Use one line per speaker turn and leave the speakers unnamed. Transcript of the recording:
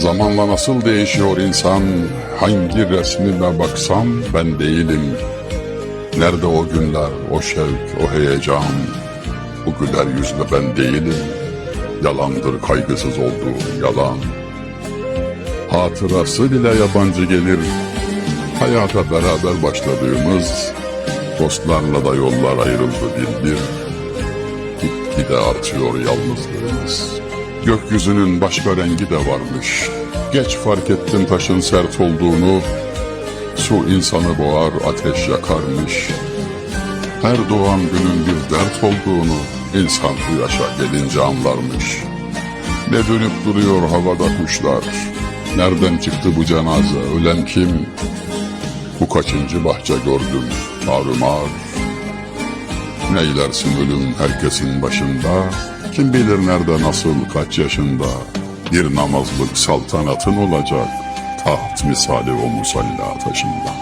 Zamanla nasıl değişiyor insan, hangi resmime baksam ben değilim. Nerede o günler, o şevk, o heyecan, bu güler yüzle ben değilim. Yalandır kaygısız olduğum yalan. Hatırası bile yabancı gelir. Hayata beraber başladığımız, dostlarla da yollar ayrıldı bir bir. Gitgide artıyor yalnızlığımız. Gökyüzünün başka rengi de varmış. Geç fark ettim taşın sert olduğunu. Su insanı boğar, ateş yakarmış. Her doğan günün bir dert olduğunu insan bu yaşa gelince anlarmış. Ne dönüp duruyor havada kuşlar. Nereden çıktı bu cenaze, ölen kim? Bu kaçıncı bahçe gördüm, tarumar. Neylersin ölüm herkesin başında, kim bilir nerede nasıl kaç yaşında. Bir namazlık saltanatın olacak, taht misali o musalla taşında.